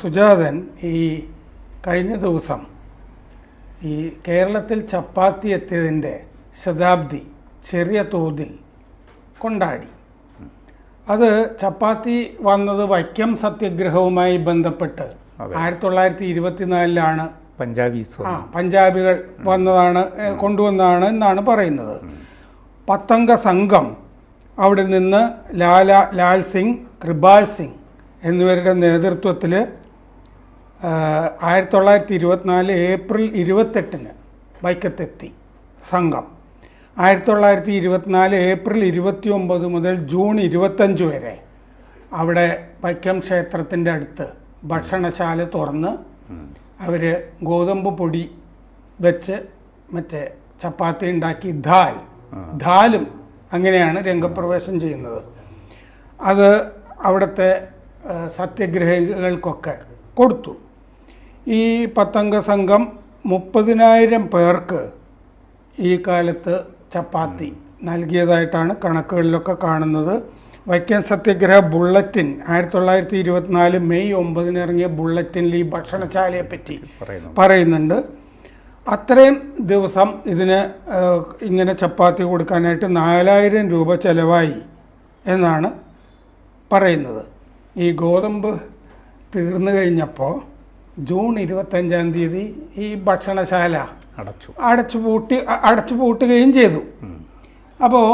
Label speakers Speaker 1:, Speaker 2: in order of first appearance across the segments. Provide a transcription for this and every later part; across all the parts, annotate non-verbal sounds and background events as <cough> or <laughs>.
Speaker 1: സുജാതൻ ഈ കഴിഞ്ഞ ദിവസം ഈ കേരളത്തിൽ ചപ്പാത്തി എത്തിയതിന്റെ ശതാബ്ദി ചെറിയ തോതിൽ കൊണ്ടാടി. അത് ചപ്പാത്തി വന്നത് വൈക്കം സത്യഗ്രഹവുമായി ബന്ധപ്പെട്ട്. ആയിരത്തി തൊള്ളായിരത്തി ഇരുപത്തിനാലിലാണ്
Speaker 2: പഞ്ചാബീസ്
Speaker 1: ആ പഞ്ചാബികൾ വന്നതാണ് കൊണ്ടുവന്നതാണ് എന്നാണ് പറയുന്നത്. പത്തംഗ സംഘം അവിടെ നിന്ന് ലാല ലാൽ സിംഗ് കൃപാൽ സിംഗ് എന്നിവരുടെ നേതൃത്വത്തിൽ ആയിരത്തി തൊള്ളായിരത്തി ഇരുപത്തിനാല് ഏപ്രിൽ ഇരുപത്തെട്ടിന് വൈക്കത്തെത്തി സംഘം. ആയിരത്തി തൊള്ളായിരത്തി ഇരുപത്തിനാല് ഏപ്രിൽ ഇരുപത്തി ഒമ്പത് മുതൽ ജൂൺ ഇരുപത്തഞ്ച് വരെ അവിടെ വൈക്കം ക്ഷേത്രത്തിന്റെ അടുത്ത് ഭക്ഷണശാല തുറന്ന് അവർ ഗോതമ്പ് പൊടി വെച്ച് മറ്റേ ചപ്പാത്തി ഉണ്ടാക്കി ദാൽ ദാലും അങ്ങനെയാണ് രംഗപ്രവേശം ചെയ്യുന്നത്. അത് അവിടുത്തെ സത്യഗ്രഹികൾക്കൊക്കെ കൊടുത്തു. ഈ പത്തംഗ സംഘം മുപ്പതിനായിരം പേർക്ക് ഈ കാലത്ത് ചപ്പാത്തി നൽകിയതായിട്ടാണ് കണക്കുകളിലൊക്കെ കാണുന്നത്. വൈക്കം സത്യഗ്രഹ ബുള്ളറ്റിൻ ആയിരത്തി തൊള്ളായിരത്തി ഇരുപത്തിനാല് മെയ് ഒമ്പതിന് ഇറങ്ങിയ ബുള്ളറ്റിനിൽ ഈ ഭക്ഷണശാലയെ പറ്റി പറയുന്നുണ്ട്. അത്രയും ദിവസം ഇതിന് ഇങ്ങനെ ചപ്പാത്തി കൊടുക്കാനായിട്ട് നാലായിരം രൂപ ചിലവായി എന്നാണ് പറയുന്നത്. ഈ ഗോതമ്പ് തീർന്നു കഴിഞ്ഞപ്പോൾ ജൂൺ ഇരുപത്തഞ്ചാം തീയതി ഈ ഭക്ഷണശാല
Speaker 2: അടച്ചു.
Speaker 1: അടച്ചു പൂട്ടി അടച്ചു പൂട്ടുകയും ചെയ്തു. അപ്പോൾ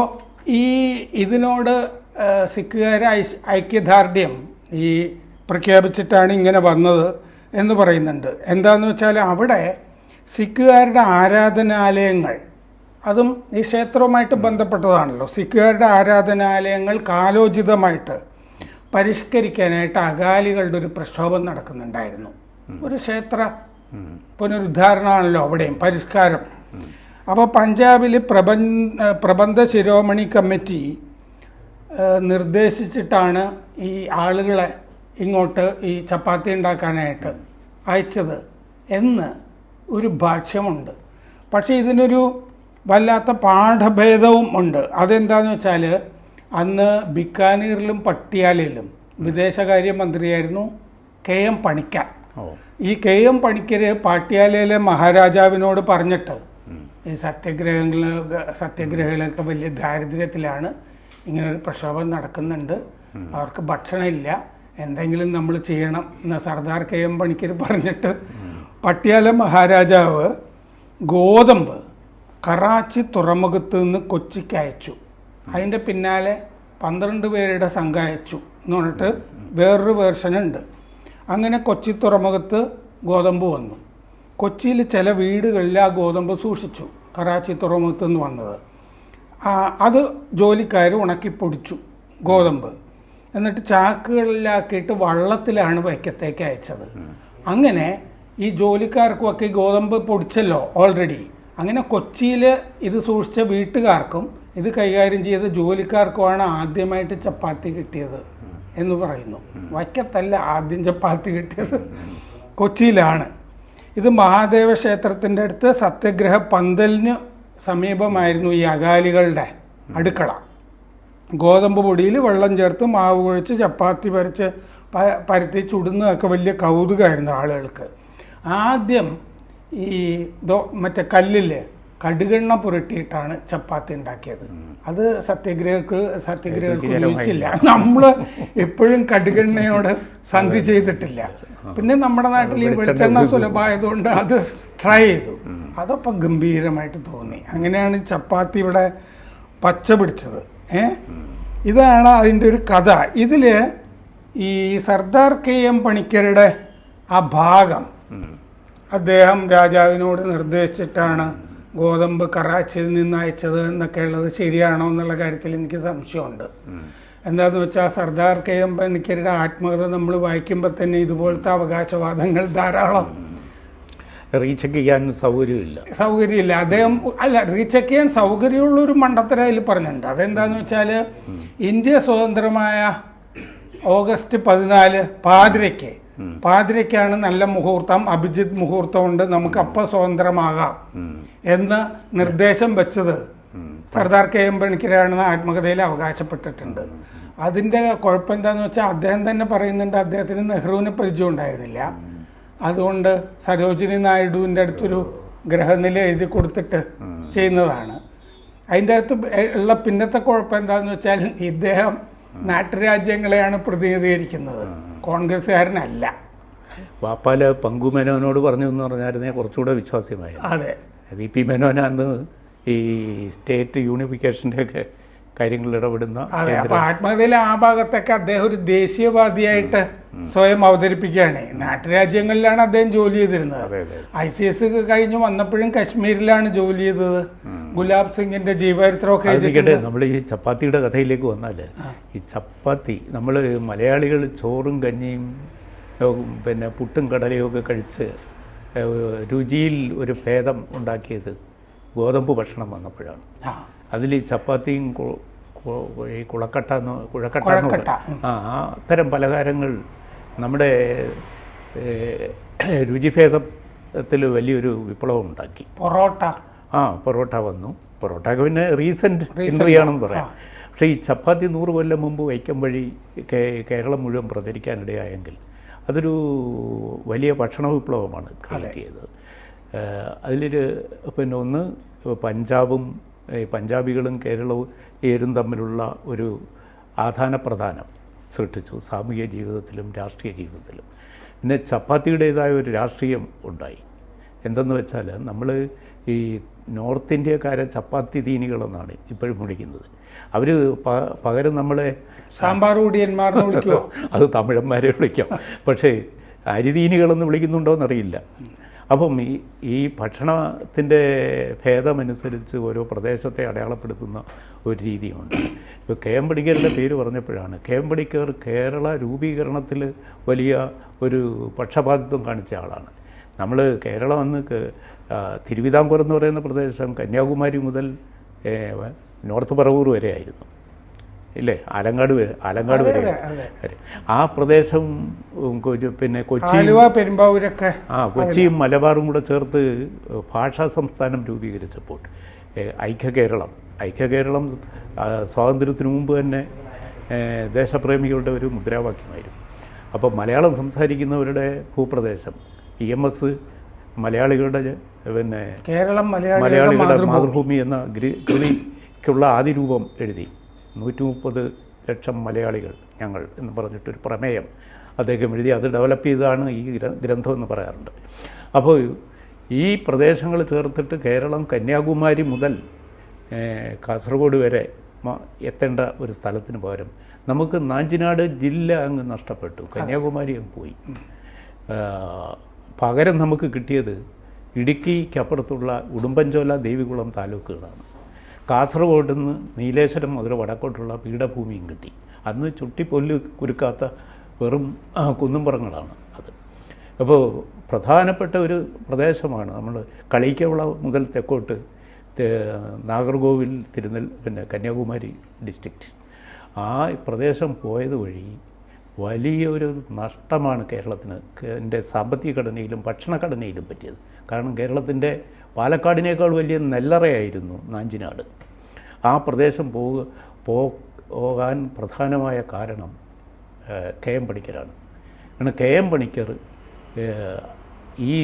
Speaker 1: ഈ ഇതിനോട് സിഖുകാരെ ഐക്യദാർഢ്യം ഈ പ്രഖ്യാപിച്ചിട്ടാണ് ഇങ്ങനെ വന്നത് എന്ന് പറയുന്നുണ്ട്. എന്താന്ന് വെച്ചാൽ അവിടെ സിഖുകാരുടെ ആരാധനാലയങ്ങൾ അതും ഈ ക്ഷേത്രവുമായിട്ട് ബന്ധപ്പെട്ടതാണല്ലോ. സിഖുകാരുടെ ആരാധനാലയങ്ങൾ കാലോചിതമായിട്ട് പരിഷ്കരിക്കാനായിട്ട് അകാലികളുടെ ഒരു പ്രക്ഷോഭം നടക്കുന്നുണ്ടായിരുന്നു. ഒരു ക്ഷേത്ര പുനരുദ്ധാരണമാണല്ലോ അവിടെയും പരിഷ്കാരം. അപ്പോൾ പഞ്ചാബിൽ പ്രബന്ധ പ്രബന്ധ ശിരോമണി കമ്മിറ്റി നിർദ്ദേശിച്ചിട്ടാണ് ഈ ആളുകളെ ഇങ്ങോട്ട് ഈ ചപ്പാത്തി ഉണ്ടാക്കാനായിട്ട് അയച്ചത് എന്ന് ഒരു ഭാഷ്യമുണ്ട്. പക്ഷേ ഇതിനൊരു വല്ലാത്ത പാഠഭേദവും ഉണ്ട്. അതെന്താണെന്ന് വെച്ചാൽ അന്ന് ബിക്കാനീറിലും പട്ടിയാലയിലും വിദേശകാര്യമന്ത്രിയായിരുന്നു കെ എം പണിക്കർ. ഈ കെ എം പണിക്കർ പാട്ടിയാലയിലെ മഹാരാജാവിനോട് പറഞ്ഞിട്ട് ഈ സത്യഗ്രഹങ്ങൾ സത്യഗ്രഹികളൊക്കെ വലിയ ദാരിദ്ര്യത്തിലാണ് ഇങ്ങനെ ഒരു പ്രക്ഷോഭം നടക്കുന്നുണ്ട്. അവർക്ക് ഭക്ഷണമില്ല. എന്തെങ്കിലും നമ്മൾ ചെയ്യണം എന്ന് സർദാർ കെ എം പണിക്കർ പറഞ്ഞിട്ട് പട്ടിയാല മഹാരാജാവ് ഗോതമ്പ് കറാച്ചി തുറമുഖത്ത് നിന്ന് കൊച്ചിക്ക് അയച്ചു. അതിന്റെ പിന്നാലെ പന്ത്രണ്ട് പേരുടെ സംഘം അയച്ചു എന്ന് പറഞ്ഞിട്ട് വേറൊരു വേർഷനുണ്ട് അങ്ങനെ കൊച്ചി തുറമുഖത്ത് ഗോതമ്പ് വന്നു. കൊച്ചിയിൽ ചില വീടുകളിൽ ആ ഗോതമ്പ് സൂക്ഷിച്ചു. കറാച്ചി തുറമുഖത്ത് നിന്ന് വന്നത്. അത് ജോലിക്കാർ ഉണക്കി പൊടിച്ചു ഗോതമ്പ്. എന്നിട്ട് ചാക്കുകളിലാക്കിയിട്ട് വള്ളത്തിലാണ് വൈക്കത്തേക്ക് അയച്ചത്. അങ്ങനെ ഈ ജോലിക്കാർക്കുമൊക്കെ ഈ ഗോതമ്പ് പൊടിച്ചല്ലോ ഓൾറെഡി അങ്ങനെ കൊച്ചിയിൽ ഇത് സൂക്ഷിച്ച വീട്ടുകാർക്കും ഇത് കൈകാര്യം ചെയ്ത ജോലിക്കാർക്കുമാണ് ആദ്യമായിട്ട് ചപ്പാത്തി കിട്ടിയത് എന്ന് പറയുന്നു. വൈക്കത്തല്ല ആദ്യം ചപ്പാത്തി കിട്ടിയത്. കൊച്ചിയിലാണ്. ഇത് മഹാദേവ ക്ഷേത്രത്തിന്റെ അടുത്ത് സത്യഗ്രഹ പന്തലിന് സമീപമായിരുന്നു ഈ അകാലികളുടെ അടുക്കള. ഗോതമ്പ് പൊടിയിൽ വെള്ളം ചേർത്ത് മാവ് കുഴച്ച് ചപ്പാത്തി പരച്ച് പരത്തി ചുടുന്നതൊക്കെ വലിയ കൗതുകമായിരുന്നു ആളുകൾക്ക്. ആദ്യം ഈ ദോ മറ്റേ കല്ലിൽ കടുകെണ്ണ പുരട്ടിയിട്ടാണ് ചപ്പാത്തി ഉണ്ടാക്കിയത്. അത് സത്യഗ്രഹക്ക് സത്യഗ്രഹികൾക്ക്
Speaker 2: രുചികരമായില്ല.
Speaker 1: ഉപയോഗിച്ചില്ല നമ്മൾ എപ്പോഴും കടുകെണ്ണയോട് സന്ധി ചെയ്തിട്ടില്ല. പിന്നെ നമ്മുടെ നാട്ടിൽ ഈ
Speaker 2: വെളിച്ചെണ്ണ.
Speaker 1: സുലഭമായതുകൊണ്ട് അത് ട്രൈ ചെയ്തു. അതപ്പോൾ ഗംഭീരമായിട്ട് തോന്നി. അങ്ങനെയാണ് ചപ്പാത്തി ഇവിടെ പച്ച പിടിച്ചത്. ഏ? ഇതാണ് അതിന്റെ ഒരു കഥ. ഇതിൽ ഈ സർദാർ കെ എം പണിക്കരുടെ ആ ഭാഗം അദ്ദേഹം രാജാവിനോട് നിർദ്ദേശിച്ചിട്ടാണ് ഗോതമ്പ് കറാച്ചിയിൽ നിന്ന് അയച്ചത് എന്നൊക്കെ ഉള്ളത് ശരിയാണോ എന്നുള്ള കാര്യത്തിൽ എനിക്ക് സംശയമുണ്ട്. എന്താണെന്ന് വെച്ചാൽ സർദാർ കെ എം പണിക്കരുടെ ആത്മകഥ നമ്മൾ വായിക്കുമ്പോൾ തന്നെ ഇതുപോലത്തെ അവകാശവാദങ്ങൾ ധാരാളം.
Speaker 2: റീചെക്ക് ചെയ്യാൻ സൗകര്യമില്ല.
Speaker 1: സൗകര്യമില്ല. അദ്ദേഹം അല്ല റീചെക്ക് ചെയ്യാൻ സൗകര്യമുള്ള ഒരു മണ്ടത്തരം അതിൽ പറഞ്ഞിട്ടുണ്ട്. അതെന്താന്ന് വെച്ചാൽ ഇന്ത്യ സ്വതന്ത്രമായ ഓഗസ്റ്റ് പതിനാല് പാതിരയ്ക്ക് പാതിരയ്ക്കാണ് നല്ല മുഹൂർത്തം അഭിജിത് മുഹൂർത്തം ഉണ്ട് നമുക്ക് അപ്പം സ്വതന്ത്രമാകാം എന്ന് നിർദ്ദേശം വെച്ചത് സർദാർ കെ എം പണിക്കരാണെന്ന് ആത്മകഥയിൽ അവകാശപ്പെട്ടിട്ടുണ്ട്. അതിന്റെ കുഴപ്പം എന്താന്ന് വെച്ചാൽ അദ്ദേഹം തന്നെ പറയുന്നുണ്ട് അദ്ദേഹത്തിന് നെഹ്റുവിനെ പരിചയം ഉണ്ടായിരുന്നില്ല. അതുകൊണ്ട് സരോജിനി നായിഡുവിന്റെ അടുത്തൊരു ഗ്രഹനില എഴുതി കൊടുത്തിട്ട് ചെയ്യുന്നതാണ്. അതിന്റെ അകത്ത് ഉള്ള പിന്നത്തെ കുഴപ്പം എന്താണെന്ന് വെച്ചാൽ ഇദ്ദേഹം നാട്ടുരാജ്യങ്ങളെയാണ് പ്രതിനിധീകരിക്കുന്നത്. കോൺഗ്രസ്സുകാരനല്ല.
Speaker 2: വാപ്പാൽ പങ്കു മേനോനോട് പറഞ്ഞു എന്ന് പറഞ്ഞായിരുന്നേ കുറച്ചുകൂടെ വിശ്വാസ്യമായി
Speaker 1: അതെ.
Speaker 2: വി പി മേനോൻ അന്ന് ഈ സ്റ്റേറ്റ് യൂണിഫിക്കേഷന്റെ ഒക്കെ കാര്യങ്ങളിൽ ഇടപെടുന്ന
Speaker 1: അതെ
Speaker 2: അപ്പോൾ
Speaker 1: അപ്പൊ ആത്മകഥയിലെ ആ ഭാഗത്തൊക്കെ അദ്ദേഹം ഒരു ദേശീയവാദിയായിട്ട് സ്വയം അവതരിപ്പിക്കുകയാണ്. നാട്ടുരാജ്യങ്ങളിലാണ് അദ്ദേഹം ജോലി ചെയ്തിരുന്നത്. ഐ സി എസ് കഴിഞ്ഞ് വന്നപ്പോഴും കശ്മീരിലാണ് ജോലി ചെയ്തത്. ഗുലാബ് സിംഗിന്റെ ജീവചരിത്രമൊക്കെ
Speaker 2: നമ്മൾ ഈ ചപ്പാത്തിയുടെ കഥയിലേക്ക് വന്നാൽ ഈ ചപ്പാത്തി നമ്മൾ മലയാളികൾ ചോറും കഞ്ഞിയും പിന്നെ പുട്ടും കടലയും ഒക്കെ കഴിച്ച് രുചിയിൽ ഒരു ഭേദം ഉണ്ടാക്കിയത് ഗോതമ്പ് ഭക്ഷണം വന്നപ്പോഴാണ്. അതിൽ ഈ ചപ്പാത്തിയും ഈ കുളക്കട്ട എന്ന് കുഴക്കട്ട ആ അത്തരം പലഹാരങ്ങൾ നമ്മുടെ രുചിഭേദത്തിൽ വലിയൊരു വിപ്ലവം ഉണ്ടാക്കി.
Speaker 1: പൊറോട്ട.
Speaker 2: ആ പൊറോട്ട വന്നു. പൊറോട്ടയ്ക്ക് പിന്നെ റീസെന്റ്
Speaker 1: Recent,
Speaker 2: എൻട്രി ആണെന്ന് പറയാം. പക്ഷേ ഈ ചപ്പാത്തി നൂറ് കൊല്ലം മുമ്പ് വൈക്കം വഴി കേരളം മുഴുവൻ പ്രചരിക്കാനിടയായെങ്കിൽ അതൊരു വലിയ ഭക്ഷണ വിപ്ലവമാണ് ചെയ്തത് അതിലൊരു പിന്നെ ഒന്ന് പഞ്ചാബും പഞ്ചാബികളും കേരളവും ഏരും തമ്മിലുള്ള ഒരു ആധാന പ്രധാനം സൃഷ്ടിച്ചു. സാമൂഹിക ജീവിതത്തിലും രാഷ്ട്രീയ ജീവിതത്തിലും. പിന്നെ ചപ്പാത്തിയുടേതായ ഒരു രാഷ്ട്രീയം ഉണ്ടായി. എന്തെന്ന് വെച്ചാൽ നമ്മൾ ഈ നോർത്ത് ഇന്ത്യക്കാരെ ചപ്പാത്തി തീനികളെന്നാണ് ഇപ്പോഴും വിളിക്കുന്നത്. അവർ പകരം നമ്മളെ
Speaker 1: സാമ്പാർ കൂടിയന്മാർ <laughs>
Speaker 2: അത് തമിഴന്മാരെ വിളിക്കാം. പക്ഷേ അരിതീനികളെന്ന് വിളിക്കുന്നുണ്ടോ എന്നറിയില്ല അപ്പം ഈ ഈ ഭക്ഷണത്തിന്റെ ഭേദമനുസരിച്ച് ഓരോ പ്രദേശത്തെ അടയാളപ്പെടുത്തുന്ന ഒരു രീതിയുണ്ട്. ഇപ്പോൾ കേമ്പടിക്കറിന്റെ പേര് പറഞ്ഞപ്പോഴാണ് കേമ്പടിക്കർ കേരള രൂപീകരണത്തിൽ വലിയ ഒരു പക്ഷപാതിത്വം കാണിച്ച ആളാണ്. നമ്മൾ കേരളം അന്ന് തിരുവിതാംകൂർ എന്ന് പറയുന്ന പ്രദേശം കന്യാകുമാരി മുതൽ നോർത്ത് പറവൂർ വരെ ആയിരുന്നു. ഇല്ലേ? ആലങ്ങാട് വരെ ആലങ്ങാട് വരെ. ആ പ്രദേശം പിന്നെ കൊച്ചി
Speaker 1: പെരുമ്പാവൂരൊക്കെ
Speaker 2: ആ കൊച്ചിയും മലബാറും കൂടെ ചേർത്ത് ഭാഷാ സംസ്ഥാനം രൂപീകരിച്ചപ്പോൾ ഐക്യകേരളം. ഐക്യ കേരളം ഐക്യ കേരളം സ്വാതന്ത്ര്യത്തിന് മുമ്പ് തന്നെ ദേശപ്രേമികളുടെ ഒരു മുദ്രാവാക്യമായിരുന്നു. അപ്പോൾ മലയാളം സംസാരിക്കുന്നവരുടെ ഭൂപ്രദേശം ഇ എം എസ് മലയാളികളുടെ പിന്നെ
Speaker 1: കേരളം മലയാളികളുടെ മാതൃഭൂമി.
Speaker 2: എന്ന ഗ്രി- ആദിരൂപം ആദ്യ രൂപം എഴുതി. നൂറ്റി മുപ്പത് ലക്ഷം മലയാളികൾ ഞങ്ങൾ എന്ന് പറഞ്ഞിട്ടൊരു പ്രമേയം അദ്ദേഹം എഴുതി. അത് ഡെവലപ്പ് ചെയ്തതാണ് ഈ ഗ്രന്ഥം എന്ന് പറയാറുണ്ട്. അപ്പോൾ ഈ പ്രദേശങ്ങൾ ചേർത്തിട്ട് കേരളം കന്യാകുമാരി മുതൽ കാസർഗോഡ് വരെ എത്തേണ്ട ഒരു സ്ഥലത്തിന് പകരം നമുക്ക് നാഞ്ചിനാട് ജില്ല അങ്ങ് നഷ്ടപ്പെട്ടു. കന്യാകുമാരി അങ്ങ് പോയി. പകരം നമുക്ക് കിട്ടിയത് ഇടുക്കിക്കപ്പുറത്തുള്ള ഉടുമ്പൻചോല ദേവികുളം താലൂക്കുകളാണ്. കാസർഗോഡ് നിന്ന് നീലേശ്വരം മുതൽ വടക്കോട്ടുള്ള പീഠഭൂമിയും കിട്ടി. അന്ന് ചുട്ടിപ്പൊല്ല് കുരുക്കാത്ത വെറും കുന്നുംപുറങ്ങളാണ് അത്. അപ്പോൾ പ്രധാനപ്പെട്ട ഒരു പ്രദേശമാണ് നമ്മൾ കളിക്കവള മുതൽ തെക്കോട്ട് നാഗർകോവിൽ തിരുനെൽ പിന്നെ കന്യാകുമാരി ഡിസ്ട്രിക്റ്റ് ആ പ്രദേശം പോയത് വഴി വലിയൊരു നഷ്ടമാണ് കേരളത്തിന്. എന്റെ സാമ്പത്തിക ഘടനയിലും ഭക്ഷണഘടനയിലും പറ്റിയത്. കാരണം കേരളത്തിന്റെ പാലക്കാടിനേക്കാൾ വലിയ നെല്ലറയായിരുന്നു നാഞ്ചിനാട്. ആ പ്രദേശം പോക പോകാൻ പ്രധാനമായ കാരണം കെ എം പണിക്കരാണ്. കാരണം കെ എം പണിക്കർ ഈ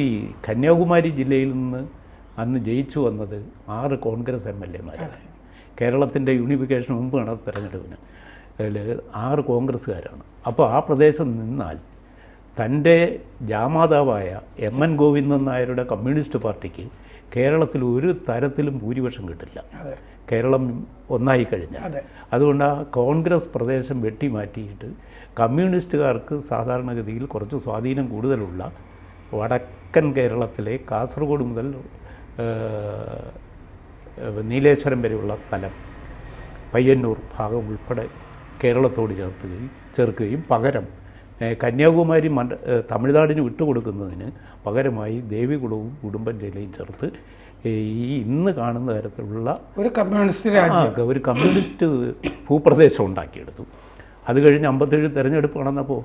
Speaker 2: കന്യാകുമാരി ജില്ലയിൽ നിന്ന് അന്ന് ജയിച്ചു വന്നത് ആറ് കോൺഗ്രസ് എം എൽ എമാരാണ് കേരളത്തിന്റെ യൂണിഫിക്കേഷൻ മുമ്പ് നടന്ന തെരഞ്ഞെടുപ്പിന്. ആറ് കോൺഗ്രസ്സുകാരാണ്. അപ്പോൾ ആ പ്രദേശം നിന്നാൽ തന്റെ ജാമാതാവായ എം എൻ ഗോവിന്ദൻ നായരുടെ കമ്മ്യൂണിസ്റ്റ് പാർട്ടിക്ക് കേരളത്തിൽ ഒരു തരത്തിലും ഭൂരിപക്ഷം കിട്ടില്ല. കേരളം ഒന്നായി കഴിഞ്ഞാൽ.
Speaker 1: അതെ.
Speaker 2: അതുകൊണ്ട് ആ കോൺഗ്രസ് പ്രദേശം വെട്ടിമാറ്റിയിട്ട് കമ്മ്യൂണിസ്റ്റുകാർക്ക് സാധാരണഗതിയിൽ കുറച്ച് സ്വാധീനം കൂടുതലുള്ള വടക്കൻ കേരളത്തിലെ കാസർഗോഡ് മുതൽ നീലേശ്വരം വരെയുള്ള സ്ഥലം പയ്യന്നൂർ ഭാഗം ഉൾപ്പെടെ കേരളത്തോട് ചേർത്തുകയും ചേർക്കുകയും പകരം കന്യാകുമാരി മണ്ഡ തമിഴ്നാടിന് വിട്ടുകൊടുക്കുന്നതിന് പകരമായി ദേവികുളവും ഉടുമ്പൻചേലയും ചേർത്ത് ഈ ഇന്ന് കാണുന്ന തരത്തിലുള്ള
Speaker 1: ഒരു കമ്മ്യൂണിസ്റ്റ് രാജ്യം.
Speaker 2: ഒരു കമ്മ്യൂണിസ്റ്റ് ഭൂപ്രദേശം ഉണ്ടാക്കിയെടുത്തു. അത് കഴിഞ്ഞ് അമ്പത്തേഴ് തിരഞ്ഞെടുപ്പ് നടന്നപ്പോൾ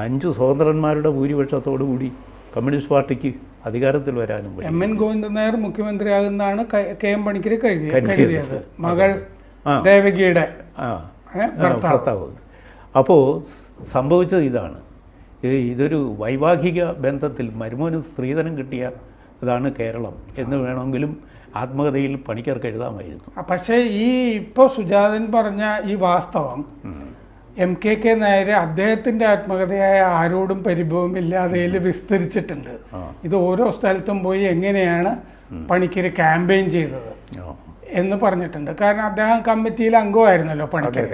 Speaker 2: അഞ്ച് സ്വതന്ത്രന്മാരുടെ ഭൂരിപക്ഷത്തോടു കൂടി കമ്മ്യൂണിസ്റ്റ് പാർട്ടിക്ക് അധികാരത്തിൽ വരാനും
Speaker 1: എം എൻ ഗോവിന്ദൻ നായർ മുഖ്യമന്ത്രിയാകുന്നതാണ് ക- എം പണിക്കർ കഴിഞ്ഞത്
Speaker 2: കരുതിയത്.
Speaker 1: മകൾ. ദേവകിയുടെ.
Speaker 2: ആ.
Speaker 1: ഭർത്താവ്
Speaker 2: അപ്പോൾ സംഭവിച്ചത് ഇതാണ്. ഇത് ഇതൊരു വൈവാഹിക ബന്ധത്തിൽ മരുമോന് സ്ത്രീധനം കിട്ടിയ ഇതാണ് കേരളം എന്ന് വേണമെങ്കിലും ആത്മകഥയിൽ പണിക്കർക്ക് എഴുതാമായിരുന്നു.
Speaker 1: പക്ഷേ ഈ ഇപ്പോൾ സുജാതൻ പറഞ്ഞ ഈ വാസ്തവം എം കെ കെ നായർ അദ്ദേഹത്തിന്റെ ആത്മകഥയായ ആരോടും പരിഭവമില്ലാതെയിൽ വിസ്തരിച്ചിട്ടുണ്ട്. ഇത് ഓരോ സ്ഥലത്തും പോയി എങ്ങനെയാണ് പണിക്കര് ക്യാമ്പയിൻ ചെയ്തത്. എന്ന് പറഞ്ഞിട്ടുണ്ട്. കാരണം അദ്ദേഹം കമ്മിറ്റിയിൽ അംഗമായിരുന്നല്ലോ പണിക്കർ.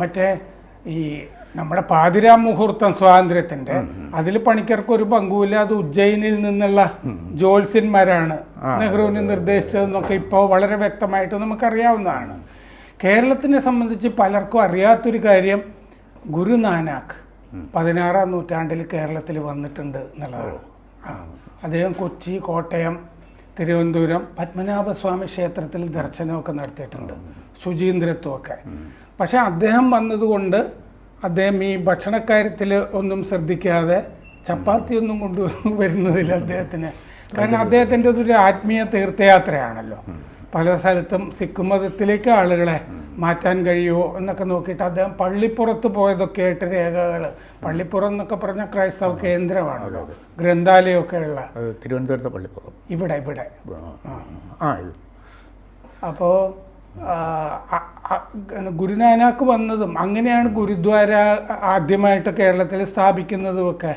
Speaker 1: മറ്റേ ഈ നമ്മുടെ പാതിരാ മുഹൂർത്തം സ്വാതന്ത്ര്യത്തിന്റെ അതിൽ പണിക്കർക്ക് ഒരു പങ്കുമില്ല. അത് ഉജ്ജയിനിൽ നിന്നുള്ള ജോത്സ്യന്മാരാണ് നെഹ്റുവിന് നിർദ്ദേശിച്ചതെന്നൊക്കെ ഇപ്പോൾ വളരെ വ്യക്തമായിട്ട് നമുക്കറിയാവുന്നതാണ്. കേരളത്തിനെ സംബന്ധിച്ച് പലർക്കും അറിയാത്തൊരു കാര്യം ഗുരുനാനാക്ക് പതിനാറാം നൂറ്റാണ്ടിൽ കേരളത്തിൽ വന്നിട്ടുണ്ട് എന്നുള്ളതാണ്. അദ്ദേഹം കൊച്ചി കോട്ടയം തിരുവനന്തപുരം പത്മനാഭസ്വാമി ക്ഷേത്രത്തിൽ ദർശനമൊക്കെ നടത്തിയിട്ടുണ്ട്. ശുചീന്ദ്രത്വമൊക്കെ. പക്ഷെ അദ്ദേഹം വന്നതുകൊണ്ട് അദ്ദേഹം ഈ ഭക്ഷണക്കാര്യത്തിൽ ഒന്നും ശ്രദ്ധിക്കാതെ ചപ്പാത്തി ഒന്നും കൊണ്ടുവന്നു വരുന്നതിൽ അദ്ദേഹത്തിന്. കാരണം അദ്ദേഹത്തിന്റെ ഒരു ആത്മീയ തീർത്ഥയാത്രയാണല്ലോ. പല സ്ഥലത്തും സിഖ് മതത്തിലേക്ക് ആളുകളെ മാറ്റാൻ കഴിയുമോ എന്നൊക്കെ നോക്കിയിട്ട് അദ്ദേഹം പള്ളിപ്പുറത്ത് പോയതൊക്കെ ആയിട്ട് രേഖകൾ പള്ളിപ്പുറം എന്നൊക്കെ പറഞ്ഞ ക്രൈസ്തവ കേന്ദ്രമാണല്ലോ ഗ്രന്ഥാലയമൊക്കെ ഉള്ള.
Speaker 2: തിരുവനന്തപുരത്തെ പള്ളിപ്പുറം.
Speaker 1: ഇവിടെ ഇവിടെ. അപ്പോൾ ഗുരുനാനാക്ക് വന്നതും അങ്ങനെയാണ് ഗുരുദ്വാര ആദ്യമായിട്ട് കേരളത്തിൽ സ്ഥാപിക്കുന്നതും ഒക്കെ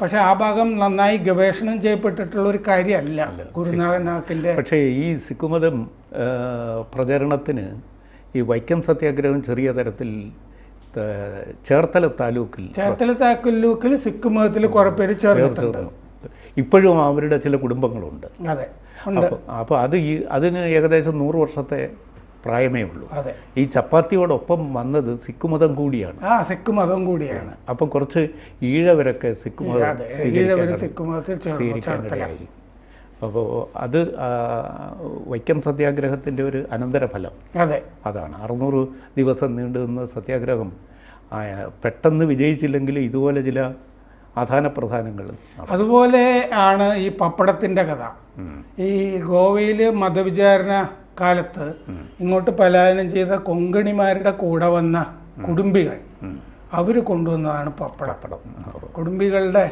Speaker 1: പക്ഷെ ആ ഭാഗം നന്നായി ഗവേഷണം ചെയ്യപ്പെട്ടിട്ടുള്ള ഒരു കാര്യമല്ല ഗുരുനാഥനാഥിന്റെ
Speaker 2: പക്ഷേ ഈ സിക്കുമതം മതം പ്രചരണത്തിന് ഈ വൈക്കം സത്യാഗ്രഹം ചെറിയ തരത്തിൽ ചേർത്തല താലൂക്കിൽ
Speaker 1: ചേർത്തല താലൂക്കിൽ സിഖ് മതത്തിൽ കുറെ പേര്
Speaker 2: ചേർത്തിട്ടുണ്ട് ഇപ്പോഴും അവരുടെ ചില കുടുംബങ്ങളുണ്ട്.
Speaker 1: അതെ
Speaker 2: അപ്പോൾ അത് ഈ അതിന് ഏകദേശം നൂറ് വർഷത്തെ പ്രായമേ ഉള്ളൂ.
Speaker 1: അതെ.
Speaker 2: ഈ ചപ്പാത്തിയോടൊപ്പം വന്നത് സിഖ് മതം കൂടിയാണ്.
Speaker 1: ആ സിഖ് മതം കൂടിയാണ്
Speaker 2: അപ്പം കുറച്ച് ഈഴവരൊക്കെ സിഖ് മതം
Speaker 1: സിഖ് മതത്തിൽ
Speaker 2: സ്വീകരിക്കാനിടയായി അപ്പോൾ അത് വൈക്കം സത്യാഗ്രഹത്തിന്റെ ഒരു അനന്തരഫലം.
Speaker 1: അതെ.
Speaker 2: അതാണ്. അറുന്നൂറ് ദിവസം നീണ്ടു നിന്ന സത്യാഗ്രഹം പെട്ടെന്ന് വിജയിച്ചില്ലെങ്കിൽ ഇതുപോലെ ചില ആധാന പ്രധാനങ്ങൾ
Speaker 1: അതുപോലെ ആണ് ഈ പപ്പടത്തിന്റെ കഥ. ഈ ഗോവയിൽ മതവിചാരണ കാലത്ത് ഇങ്ങോട്ട് പലായനം ചെയ്ത കൊങ്കണിമാരുടെ കൂടെ വന്ന കുടുംബികൾ. അവർ കൊണ്ടുവന്നതാണ്
Speaker 2: പപ്പടപ്പടം
Speaker 1: കുടുംബികളുടെ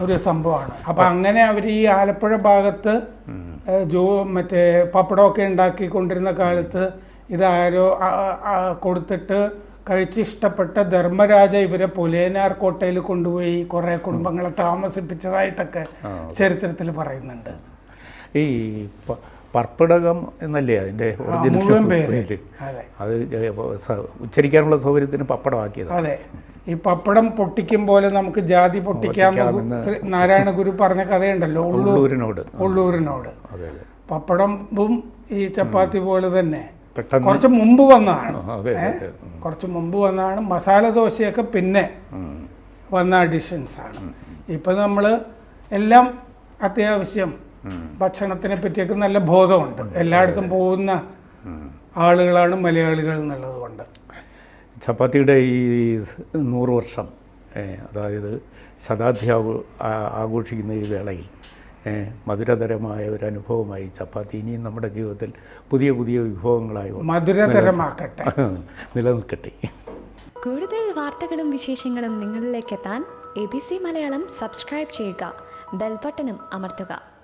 Speaker 1: ഒരു സംഭവമാണ്. അപ്പം അങ്ങനെ അവർ ഈ ആലപ്പുഴ ഭാഗത്ത് ജോ മറ്റേ പപ്പടമൊക്കെ ഉണ്ടാക്കിക്കൊണ്ടിരുന്ന കാലത്ത് ഇതാരോ കൊടുത്തിട്ട് കഴിച്ചിഷ്ടപ്പെട്ട ധർമ്മരാജ ഇവരെ പുലേനാർ കോട്ടയിൽ കൊണ്ടുപോയി കുറെ കുടുംബങ്ങളെ താമസിപ്പിച്ചതായിട്ടൊക്കെ ചരിത്രത്തിൽ പറയുന്നുണ്ട്.
Speaker 2: ഈ പർപ്പടകം എന്നല്ലേ
Speaker 1: അതിന്റെ
Speaker 2: ഒറിജിനൽ
Speaker 1: പേര്? അതെ.
Speaker 2: ഉച്ചരിക്കാനുള്ള സൗകര്യത്തിന് പപ്പടമാക്കിയത്.
Speaker 1: അതെ. ഈ പപ്പടം പൊട്ടിക്കും പോലെ നമുക്ക് ജാതി പൊട്ടിക്കാം നാരായണ ഗുരു പറഞ്ഞ കഥയുണ്ടല്ലോ
Speaker 2: ഉള്ളൂരിനോട്.
Speaker 1: ഉള്ളൂരിനോട്. പപ്പടവും ഈ ചപ്പാത്തി പോലെ തന്നെ.
Speaker 2: പെട്ടെന്ന്
Speaker 1: കുറച്ച് മുമ്പ് വന്നതാണ്. കുറച്ച് മുമ്പ് വന്നതാണ്. മസാല ദോശയൊക്കെ പിന്നെ വന്ന അഡിഷൻസ് ആണ്. ഇപ്പൊ നമ്മൾ എല്ലാം അത്യാവശ്യം. ഭക്ഷണത്തിനെ പറ്റിയൊക്കെ നല്ല ബോധമുണ്ട്. എല്ലായിടത്തും പോകുന്ന. ആളുകളാണ് മലയാളികൾ എന്നുള്ളത് കൊണ്ട്.
Speaker 2: ചപ്പാത്തിയുടെ ഈ നൂറ് വർഷം അതായത് ശതാബ്ദി ആഘോ- ആഘോഷിക്കുന്ന ഈ വേളയിൽ മധുരതരമായ ഒരു അനുഭവമായി ചപ്പാത്തി ഇനിയും നമ്മുടെ ജീവിതത്തിൽ പുതിയ പുതിയ വിഭവങ്ങളായി
Speaker 1: മധുരതരമാക്കട്ടെ.
Speaker 2: നിലനിൽക്കട്ടെ.
Speaker 3: കൂടുതൽ വാർത്തകളും വിശേഷങ്ങളും നിങ്ങളിലേക്ക് എത്താൻ A B C Malayalam subscribe ചെയ്യുക. ബെൽബട്ടനും അമർത്തുക.